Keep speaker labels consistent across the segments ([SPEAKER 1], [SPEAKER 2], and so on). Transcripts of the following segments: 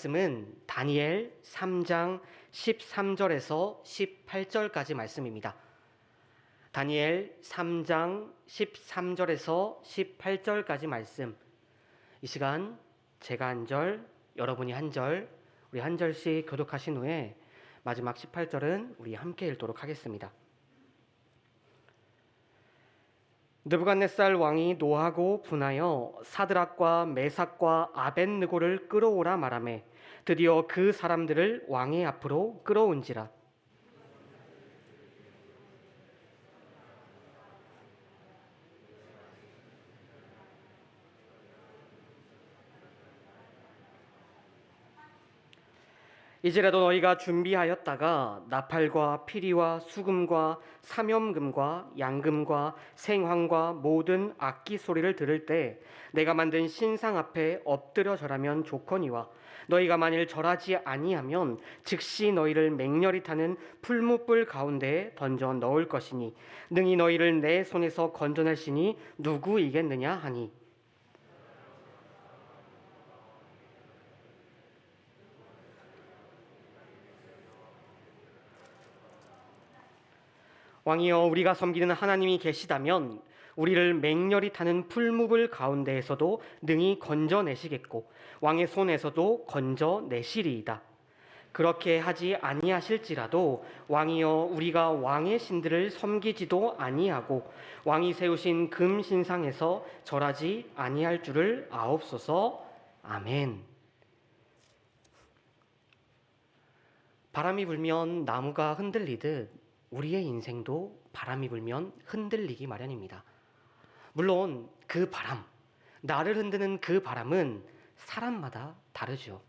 [SPEAKER 1] 말씀은 다니엘 3장 13절에서 18절까지 말씀입니다. 다니엘 3장 13절에서 18절까지 말씀. 이 시간 제가 한 절, 여러분이 한 절, 우리 한 절씩 교독하신 후에 마지막 18절은 우리 함께 읽도록 하겠습니다. 느부갓네살 왕이 노하고 분하여 사드락과 메삭과 아벤느고를 끌어오라 말하매 드디어 그 사람들을 왕의 앞으로 끌어온지라 이제라도 너희가 준비하였다가 나팔과 피리와 수금과 사면금과 양금과 생황과 모든 악기 소리를 들을 때 내가 만든 신상 앞에 엎드려 절하면 좋거니와 너희가 만일 절하지 아니하면 즉시 너희를 맹렬히 타는 풀무불 가운데에 던져 넣을 것이니 능히 너희를 내 손에서 건져낼시니 누구이겠느냐 하니 왕이여 우리가 섬기는 하나님이 계시다면 우리를 맹렬히 타는 풀무불 가운데에서도 능히 건져내시겠고 왕의 손에서도 건져내시리이다. 그렇게 하지 아니하실지라도 왕이여 우리가 왕의 신들을 섬기지도 아니하고 왕이 세우신 금 신상에서 절하지 아니할 줄을 아옵소서. 아멘. 바람이 불면 나무가 흔들리듯 우리의 인생도 바람이 불면 흔들리기 마련입니다. 물론 그 바람, 나를 흔드는 그 바람은 사람마다 다르죠.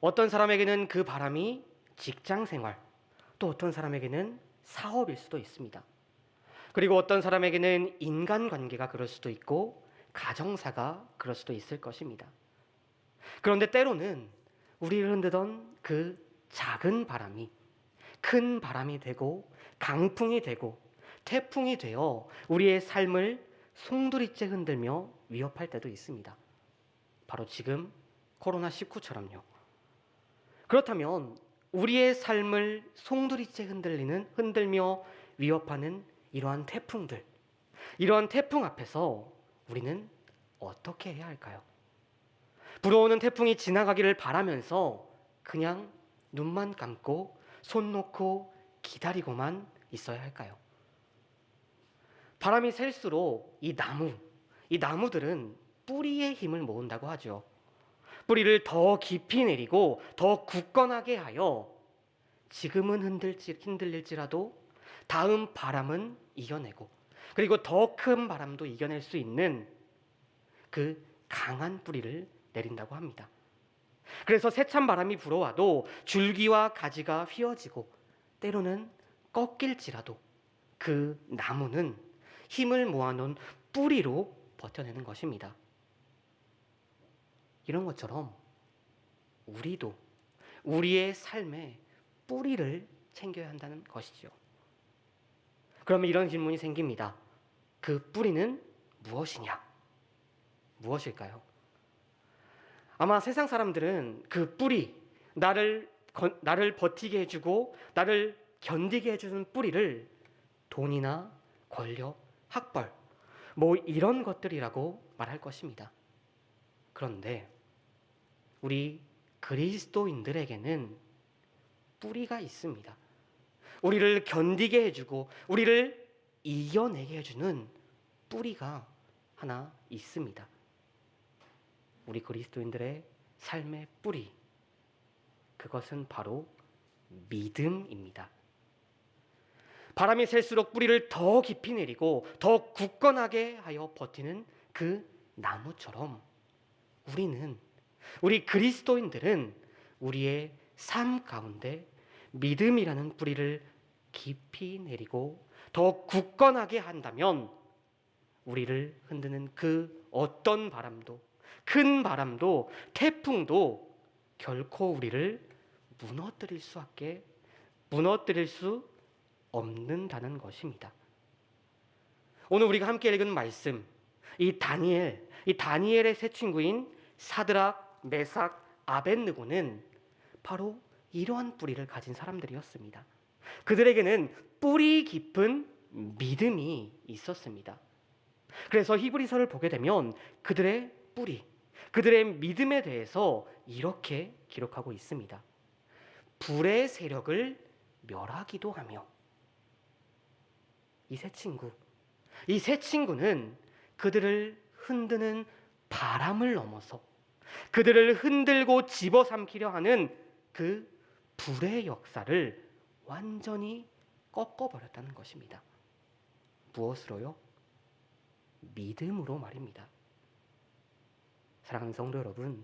[SPEAKER 1] 어떤 사람에게는 그 바람이 직장 생활, 또 어떤 사람에게는 사업일 수도 있습니다. 그리고 어떤 사람에게는 인간 관계가 그럴 수도 있고 가정사가 그럴 수도 있을 것입니다. 그런데 때로는 우리를 흔드던 그 작은 바람이 큰 바람이 되고 강풍이 되고 태풍이 되어 우리의 삶을 송두리째 흔들며 위협할 때도 있습니다. 바로 지금 코로나 19처럼요. 그렇다면 우리의 삶을 송두리째 흔들리는 흔들며 위협하는 이러한 태풍들, 이러한 태풍 앞에서 우리는 어떻게 해야 할까요? 불어오는 태풍이 지나가기를 바라면서 그냥 눈만 감고 손 놓고 기다리고만 있어야 할까요? 바람이 셀수록 이 나무, 이 나무들은 뿌리의 힘을 모은다고 하죠. 뿌리를 더 깊이 내리고 더 굳건하게 하여 지금은 흔들지, 흔들릴지라도 다음 바람은 이겨내고 그리고 더 큰 바람도 이겨낼 수 있는 그 강한 뿌리를 내린다고 합니다. 그래서 세찬 바람이 불어와도 줄기와 가지가 휘어지고 때로는 꺾일지라도 그 나무는 힘을 모아놓은 뿌리로 버텨내는 것입니다. 이런 것처럼 우리도 우리의 삶에 뿌리를 챙겨야 한다는 것이죠. 그러면 이런 질문이 생깁니다. 그 뿌리는 무엇이냐? 무엇일까요? 아마 세상 사람들은 그 뿌리, 나를, 나를 버티게 해주고, 나를 견디게 해주는 뿌리를 돈이나 권력, 학벌, 뭐 이런 것들이라고 말할 것입니다. 그런데 우리 그리스도인들에게는 뿌리가 있습니다. 우리를 견디게 해주고, 우리를 이겨내게 해주는 뿌리가 하나 있습니다. 우리 그리스도인들의 삶의 뿌리. 그것은 바로 믿음입니다. 바람이 셀수록 뿌리를 더 깊이 내리고 더 굳건하게 하여 버티는 그 나무처럼 우리는 우리 그리스도인들은 우리의 삶 가운데 믿음이라는 뿌리를 깊이 내리고 더 굳건하게 한다면 우리를 흔드는 그 어떤 바람도 큰 바람도 태풍도 결코 우리를 무너뜨릴 수밖에 무너뜨릴 수 없는다는 것입니다. 오늘 우리가 함께 읽은 말씀, 이 다니엘, 이 다니엘의 새 친구인 사드락, 메삭, 아벤느고는 바로 이러한 뿌리를 가진 사람들이었습니다. 그들에게는 뿌리 깊은 믿음이 있었습니다. 그래서 히브리서를 보게 되면 그들의 뿌리, 그들의 믿음에 대해서 이렇게 기록하고 있습니다. 불의 세력을 멸하기도 하며 이 세 친구, 이 세 친구는 그들을 흔드는 바람을 넘어서 그들을 흔들고 집어삼키려 하는 그 불의 역사를 완전히 꺾어버렸다는 것입니다. 무엇으로요? 믿음으로 말입니다. 사랑하는 성도 여러분,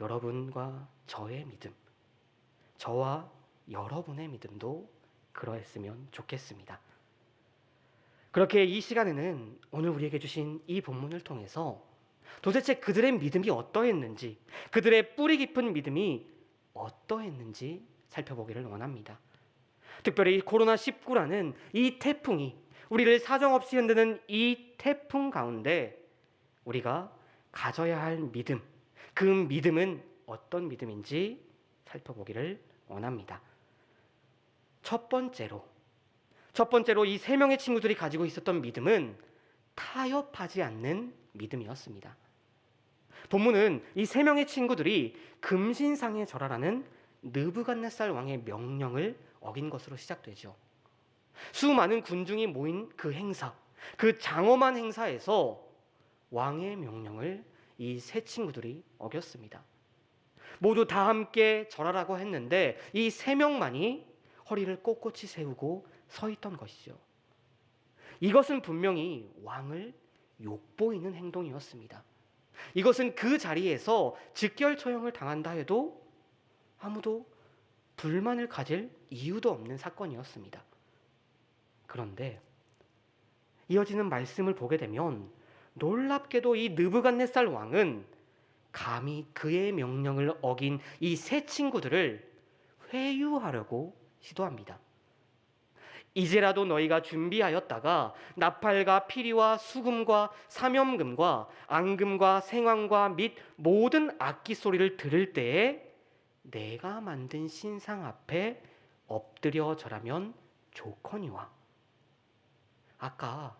[SPEAKER 1] 여러분과 저의 믿음, 저와 여러분의 믿음도 그러했으면 좋겠습니다. 그렇게 이 시간에는 오늘 우리에게 주신 이 본문을 통해서 도대체 그들의 믿음이 어떠했는지, 그들의 뿌리 깊은 믿음이 어떠했는지 살펴보기를 원합니다. 특별히 코로나19라는 이 태풍이 우리를 사정없이 흔드는 이 태풍 가운데 우리가 가져야 할 믿음, 그 믿음은 어떤 믿음인지 살펴보기를 원합니다. 첫 번째로, 첫 번째로 이 세 명의 친구들이 가지고 있었던 믿음은 타협하지 않는 믿음이었습니다. 본문은 이 세 명의 친구들이 금신상에 절하라는 느부갓네살 왕의 명령을 어긴 것으로 시작되죠. 수많은 군중이 모인 그 행사, 그 장엄한 행사에서 왕의 명령을 이 세 친구들이 어겼습니다. 모두 다 함께 절하라고 했는데 이 세 명만이 허리를 꼿꼿이 세우고 서 있던 것이죠. 이것은 분명히 왕을 욕보이는 행동이었습니다. 이것은 그 자리에서 직결 처형을 당한다 해도 아무도 불만을 가질 이유도 없는 사건이었습니다. 그런데 이어지는 말씀을 보게 되면 놀랍게도 이 느부갓네살 왕은 감히 그의 명령을 어긴 이 세 친구들을 회유하려고 시도합니다. 이제라도 너희가 준비하였다가 나팔과 피리와 수금과 사면금과 앙금과 생황과 및 모든 악기 소리를 들을 때에 내가 만든 신상 앞에 엎드려 절하면 좋거니와 아까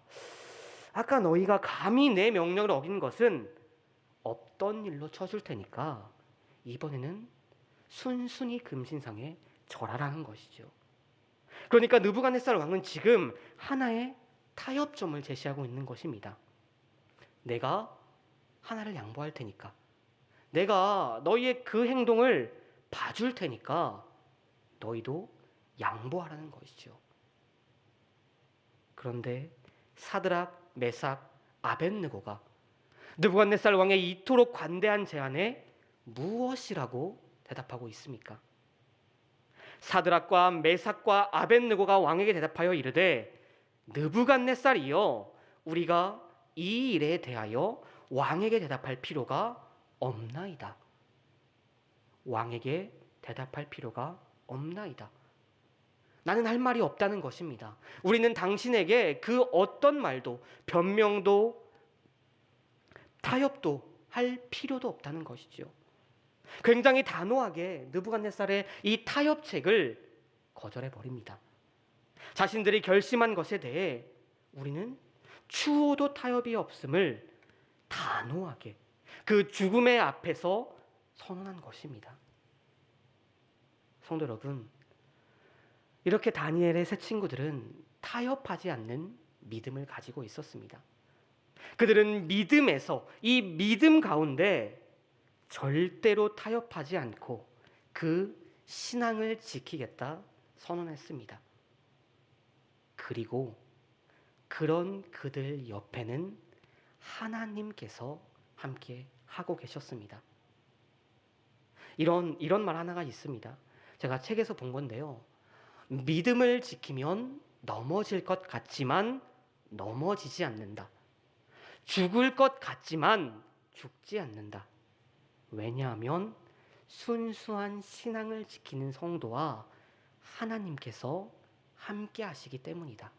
[SPEAKER 1] 아까 너희가 감히 내 명령을 어긴 것은 없던 일로 쳐줄 테니까 이번에는 순순히 금신상에 절하라는 것이죠. 그러니까 느부갓네살 왕은 지금 하나의 타협점을 제시하고 있는 것입니다. 내가 하나를 양보할 테니까 내가 너희의 그 행동을 봐줄 테니까 너희도 양보하라는 것이죠. 그런데 사드락, 메삭, 아벤느고가 느부갓네살 왕의 이토록 관대한 제안에 무엇이라고 대답하고 있습니까? 사드락과 메삭과 아벤느고가 왕에게 대답하여 이르되 느부갓네살이여 우리가 이 일에 대하여 왕에게 대답할 필요가 없나이다. 왕에게 대답할 필요가 없나이다. 나는 할 말이 없다는 것입니다. 우리는 당신에게 그 어떤 말도 변명도 타협도 할 필요도 없다는 것이죠. 굉장히 단호하게 느부갓네살의 이 타협책을 거절해 버립니다. 자신들이 결심한 것에 대해 우리는 추호도 타협이 없음을 단호하게 그 죽음의 앞에서 선언한 것입니다. 성도 여러분, 이렇게 다니엘의 세 친구들은 타협하지 않는 믿음을 가지고 있었습니다. 그들은 믿음에서 이 믿음 가운데 절대로 타협하지 않고 그 신앙을 지키겠다 선언했습니다. 그리고 그런 그들 옆에는 하나님께서 함께 하고 계셨습니다. 이런 이런 말 하나가 있습니다. 제가 책에서 본 건데요. 믿음을 지키면 넘어질 것 같지만 넘어지지 않는다. 죽을 것 같지만 죽지 않는다. 왜냐하면 순수한 신앙을 지키는 성도와 하나님께서 함께 하시기 때문이다.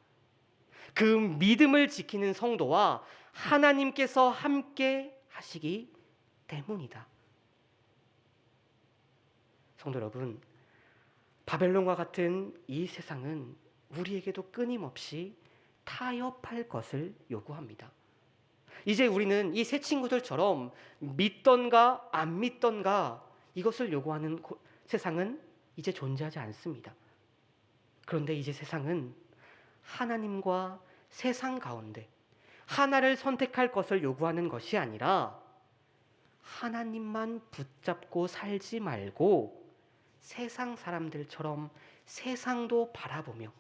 [SPEAKER 1] 그 믿음을 지키는 성도와 하나님께서 함께 하시기 때문이다. 성도 여러분, 바벨론과 같은 이 세상은 우리에게도 끊임없이 타협할 것을 요구합니다. 이제 우리는 이 세 친구들처럼 믿던가 안 믿던가 이것을 요구하는 고- 세상은 이제 존재하지 않습니다. 그런데 이제 세상은 하나님과 세상 가운데 하나를 선택할 것을 요구하는 것이 아니라 하나님만 붙잡고 살지 말고 세상 사람들처럼 세상도 바라보며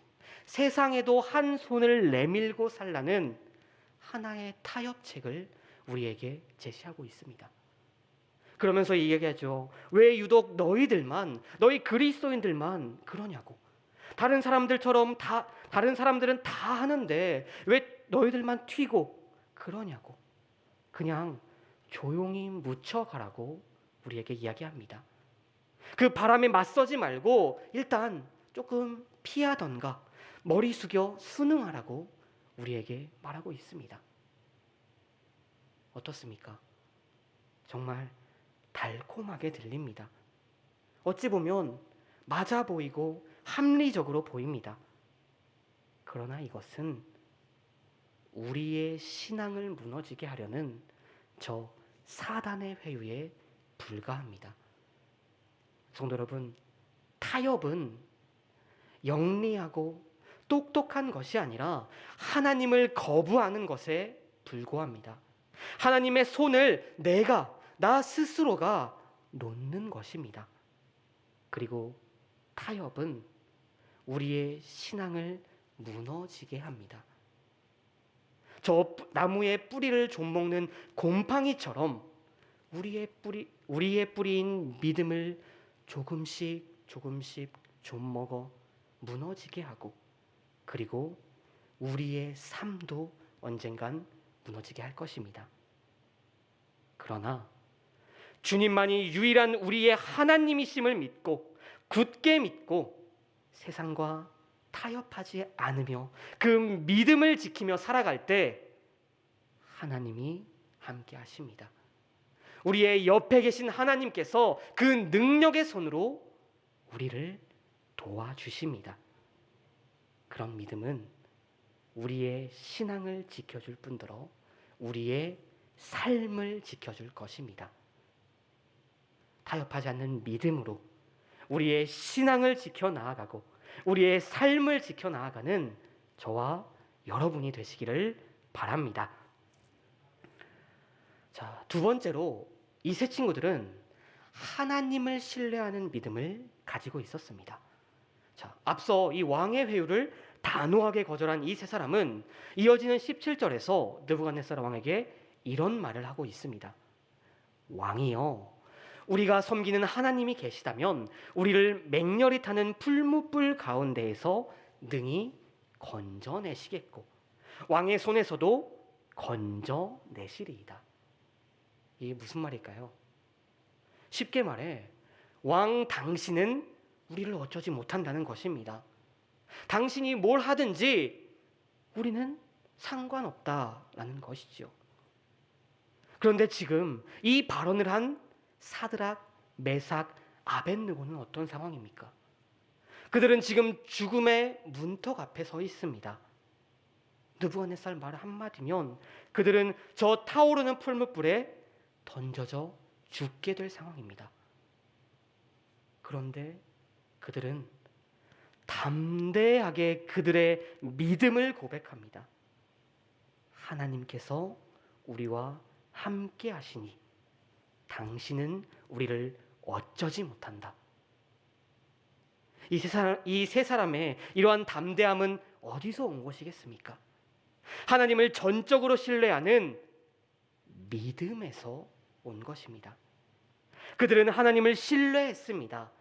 [SPEAKER 1] 세상에도 한 손을 내밀고 살라는 하나의 타협책을 우리에게 제시하고 있습니다. 그러면서 얘기하죠. 왜 유독 너희들만 너희 그리스도인들만 그러냐고. 다른 사람들처럼 다 다른 사람들은 다 하는데 왜 너희들만 튀고 그러냐고. 그냥 조용히 묻혀가라고 우리에게 이야기합니다. 그 바람에 맞서지 말고 일단 조금 피하던가 머리 숙여 순응하라고 우리에게 말하고 있습니다. 어떻습니까? 정말 달콤하게 들립니다. 어찌 보면 맞아 보이고 합리적으로 보입니다. 그러나 이것은 우리의 신앙을 무너지게 하려는 저 사단의 회유에 불과합니다. 성도 여러분, 타협은 영리하고 똑똑한 것이 아니라 하나님을 거부하는 것에 불과합니다. 하나님의 손을 내가 나 스스로가 놓는 것입니다. 그리고 타협은 우리의 신앙을 무너지게 합니다. 저 뿌- 나무의 뿌리를 좀 먹는 곰팡이처럼 우리의 뿌리 우리의 뿌리인 믿음을 조금씩 조금씩 좀 먹어 무너지게 하고 그리고 우리의 삶도 언젠간 무너지게 할 것입니다. 그러나 주님만이 유일한 우리의 하나님이심을 믿고 굳게 믿고 세상과 타협하지 않으며 그 믿음을 지키며 살아갈 때 하나님이 함께 하십니다. 우리의 옆에 계신 하나님께서 그 능력의 손으로 우리를 도와주십니다. 그런 믿음은 우리의 신앙을 지켜줄 뿐더러 우리의 삶을 지켜줄 것입니다. 타협하지 않는 믿음으로 우리의 신앙을 지켜 나아가고 우리의 삶을 지켜 나아가는 저와 여러분이 되시기를 바랍니다. 자, 두 번째로 이 세 친구들은 하나님을 신뢰하는 믿음을 가지고 있었습니다. 자, 앞서 이 왕의 회유를 단호하게 거절한 이 세 사람은 이어지는 17절에서 느부갓네살 왕에게 이런 말을 하고 있습니다. 왕이여, 우리가 섬기는 하나님이 계시다면 우리를 맹렬히 타는 풀무불 가운데에서 능히 건져내시겠고 왕의 손에서도 건져내시리이다. 이게 무슨 말일까요? 쉽게 말해 왕 당신은 우리를 어쩌지 못한다는 것입니다. 당신이 뭘 하든지 우리는 상관없다라는 것이죠. 그런데 지금 이 발언을 한 사드락, 메삭, 아벤느고는 어떤 상황입니까? 그들은 지금 죽음의 문턱 앞에 서 있습니다. 느부갓네살 말 한마디면 그들은 저 타오르는 풀무불에 던져져 죽게 될 상황입니다. 그런데 그들은 담대하게 그들의 믿음을 고백합니다. 하나님께서 우리와 함께 하시니 당신은 우리를 어쩌지 못한다. 이 세 사람, 이세 사람의 이러한 담대함은 어디서 온 것이겠습니까? 하나님을 전적으로 신뢰하는 믿음에서 온 것입니다. 그들은 하나님을 신뢰했습니다.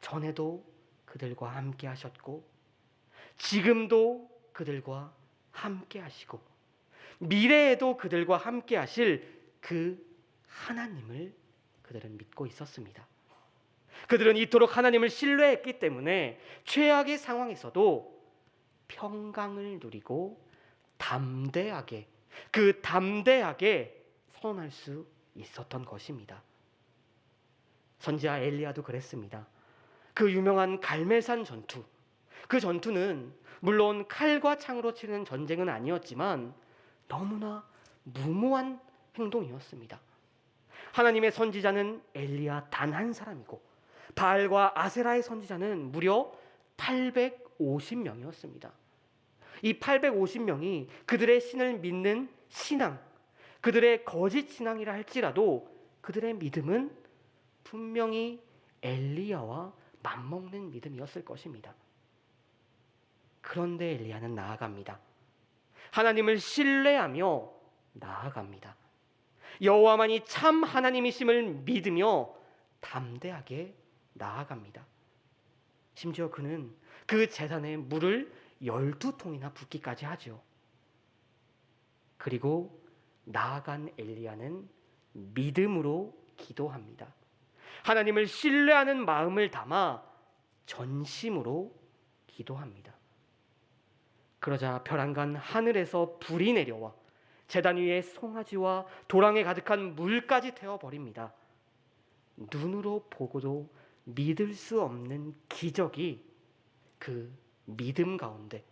[SPEAKER 1] 전에도 그들과 함께 하셨고, 지금도 그들과 함께 하시고, 미래에도 그들과 함께 하실 그 하나님을 그들은 믿고 있었습니다. 그들은 이토록 하나님을 신뢰했기 때문에 최악의 상황에서도 평강을 누리고 담대하게 그 담대하게 선언할 수 있었던 것입니다. 선지자 엘리야도 그랬습니다. 그 유명한 갈멜산 전투. 그 전투는 물론 칼과 창으로 치르는 전쟁은 아니었지만 너무나 무모한 행동이었습니다. 하나님의 선지자는 엘리야 단 한 사람이고 바알과 아세라의 선지자는 무려 850명이었습니다. 이 850명이 그들의 신을 믿는 신앙, 그들의 거짓 신앙이라 할지라도 그들의 믿음은 분명히 엘리야와 맞먹는 믿음이었을 것입니다. 그런데 엘리야는 나아갑니다. 하나님을 신뢰하며 나아갑니다. 여호와만이 참 하나님이심을 믿으며 담대하게 나아갑니다. 심지어 그는 그 재단에 물을 열두 통이나 붓기까지 하죠. 그리고 나아간 엘리야는 믿음으로 기도합니다. 하나님을 신뢰하는 마음을 담아 전심으로 기도합니다. 그러자 벼랑간 하늘에서 불이 내려와 재단 위에 송아지와 도랑에 가득한 물까지 태워 버립니다. 눈으로 보고도 믿을 수 없는 기적이 그 믿음 가운데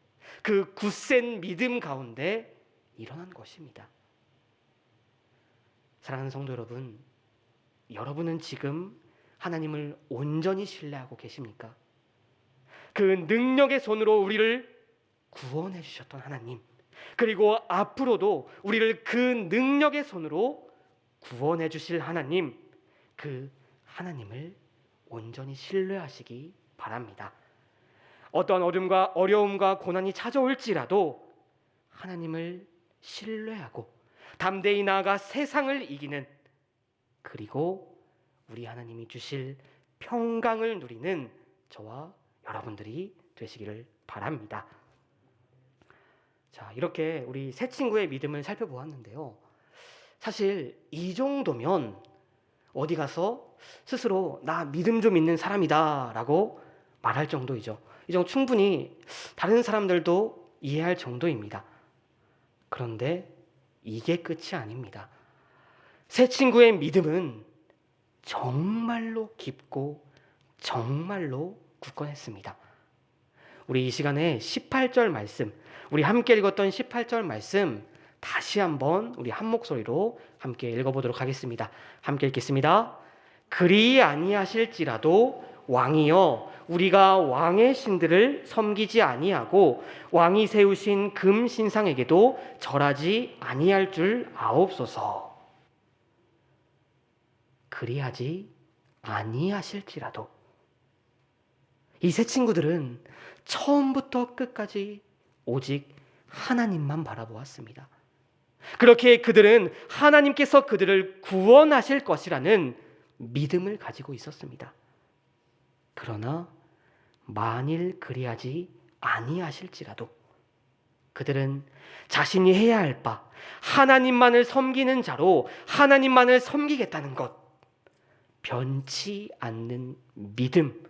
[SPEAKER 1] 그 굳센 믿음 가운데 일어난 것입니다. 사랑하는 성도 여러분, 여러분은 지금 하나님을 온전히 신뢰하고 계십니까? 그 능력의 손으로 우리를 구원해 주셨던 하나님, 그리고 앞으로도 우리를 그 능력의 손으로 구원해 주실 하나님, 그 하나님을 온전히 신뢰하시기 바랍니다. 어떠한 어둠과 어려움과 고난이 찾아올지라도 하나님을 신뢰하고 담대히 나아가 세상을 이기는 그리고 우리 하나님이 주실 평강을 누리는 저와 여러분들이 되시기를 바랍니다. 자, 이렇게 우리 새 친구의 믿음을 살펴보았는데요. 사실 이 정도면 어디 가서 스스로 나 믿음 좀 있는 사람이다 라고 말할 정도이죠. 이 정도 충분히 다른 사람들도 이해할 정도입니다. 그런데 이게 끝이 아닙니다. 새 친구의 믿음은 정말로 깊고 정말로 굳건했습니다. 우리 이 시간에 18절 말씀, 우리 함께 읽었던 18절 말씀 다시 한번 우리 한 목소리로 함께 읽어보도록 하겠습니다. 함께 읽겠습니다. 그리 아니하실지라도 왕이여 우리가 왕의 신들을 섬기지 아니하고 왕이 세우신 금 신상에게도 절하지 아니할 줄 아옵소서. 그리하지 아니하실지라도 이 세 친구들은 처음부터 끝까지 오직 하나님만 바라보았습니다. 그렇게 그들은 하나님께서 그들을 구원하실 것이라는 믿음을 가지고 있었습니다. 그러나 만일 그리하지 아니하실지라도 그들은 자신이 해야 할 바, 하나님만을 섬기는 자로 하나님만을 섬기겠다는 것, 변치 않는 믿음,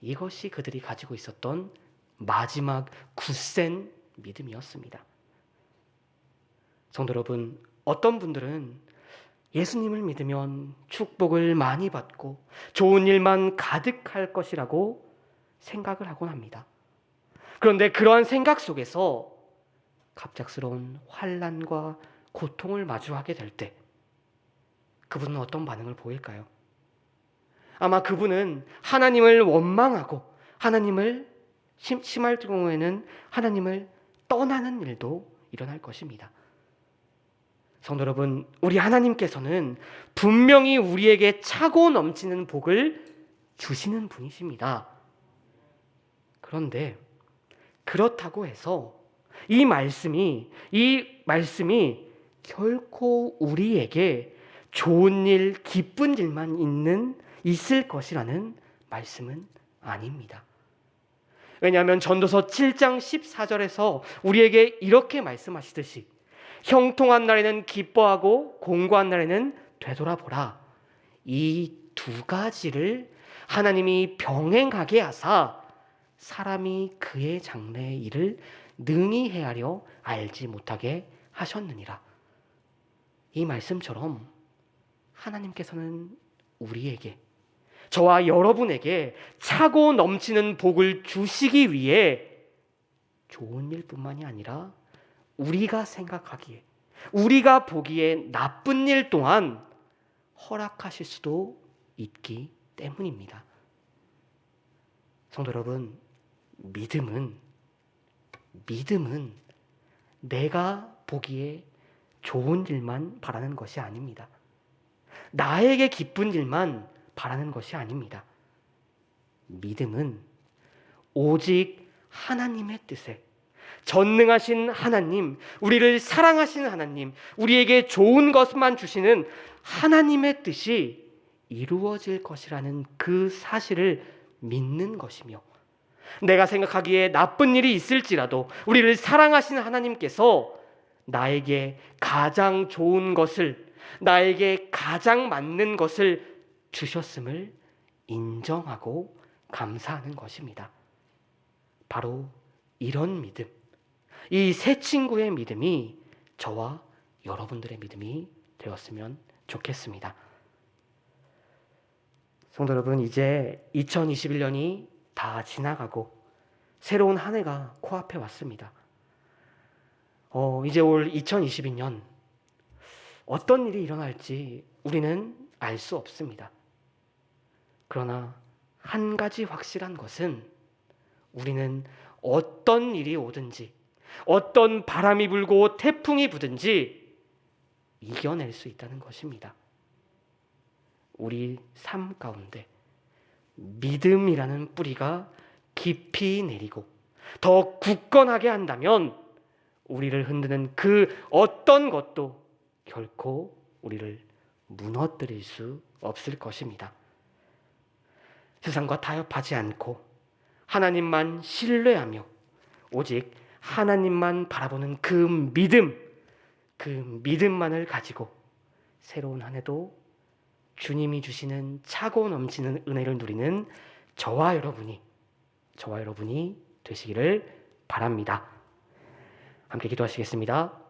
[SPEAKER 1] 이것이 그들이 가지고 있었던 마지막 굳센 믿음이었습니다. 성도 여러분, 어떤 분들은 예수님을 믿으면 축복을 많이 받고 좋은 일만 가득할 것이라고 생각을 하곤 합니다. 그런데 그러한 생각 속에서 갑작스러운 환란과 고통을 마주하게 될 때 그분은 어떤 반응을 보일까요? 아마 그분은 하나님을 원망하고 하나님을 심, 심할 경우에는 하나님을 떠나는 일도 일어날 것입니다. 성도 여러분, 우리 하나님께서는 분명히 우리에게 차고 넘치는 복을 주시는 분이십니다. 그런데 그렇다고 해서 이 말씀이 이 말씀이 결코 우리에게 좋은 일, 기쁜 일만 있는 있을 것이라는 말씀은 아닙니다. 왜냐하면 전도서 7장 14절에서 우리에게 이렇게 말씀하시듯이 형통한 날에는 기뻐하고 공고한 날에는 되돌아보라. 이 두 가지를 하나님이 병행하게 하사 사람이 그의 장래의 일을 능히 헤아려 알지 못하게 하셨느니라. 이 말씀처럼 하나님께서는 우리에게 저와 여러분에게 차고 넘치는 복을 주시기 위해 좋은 일뿐만이 아니라 우리가 생각하기에 우리가 보기에 나쁜 일 또한 허락하실 수도 있기 때문입니다. 성도 여러분, 믿음은 믿음은 내가 보기에 좋은 일만 바라는 것이 아닙니다. 나에게 기쁜 일만 바라는 것이 아닙니다. 믿음은 오직 하나님의 뜻에 전능하신 하나님, 우리를 사랑하시는 하나님, 우리에게 좋은 것만 주시는 하나님의 뜻이 이루어질 것이라는 그 사실을 믿는 것이며 내가 생각하기에 나쁜 일이 있을지라도 우리를 사랑하시는 하나님께서 나에게 가장 좋은 것을 나에게 가장 맞는 것을 주셨음을 인정하고 감사하는 것입니다. 바로 이런 믿음, 이새 친구의 믿음이 저와 여러분들의 믿음이 되었으면 좋겠습니다. 성도 여러분, 이제 2021년이 다 지나가고 새로운 한 해가 코앞에 왔습니다. 어, 이제 올 2022년 어떤 일이 일어날지 우리는 알 수 없습니다. 그러나 한 가지 확실한 것은 우리는 어떤 일이 오든지 어떤 바람이 불고 태풍이 부든지 이겨낼 수 있다는 것입니다. 우리 삶 가운데 믿음이라는 뿌리가 깊이 내리고 더 굳건하게 한다면 우리를 흔드는 그 어떤 것도 결코 우리를 무너뜨릴 수 없을 것입니다. 세상과 타협하지 않고 하나님만 신뢰하며 오직 하나님만 바라보는 그 믿음, 그 믿음만을 가지고 새로운 한 해도 주님이 주시는 차고 넘치는 은혜를 누리는 저와 여러분이 저와 여러분이 되시기를 바랍니다. 함께 기도하시겠습니다.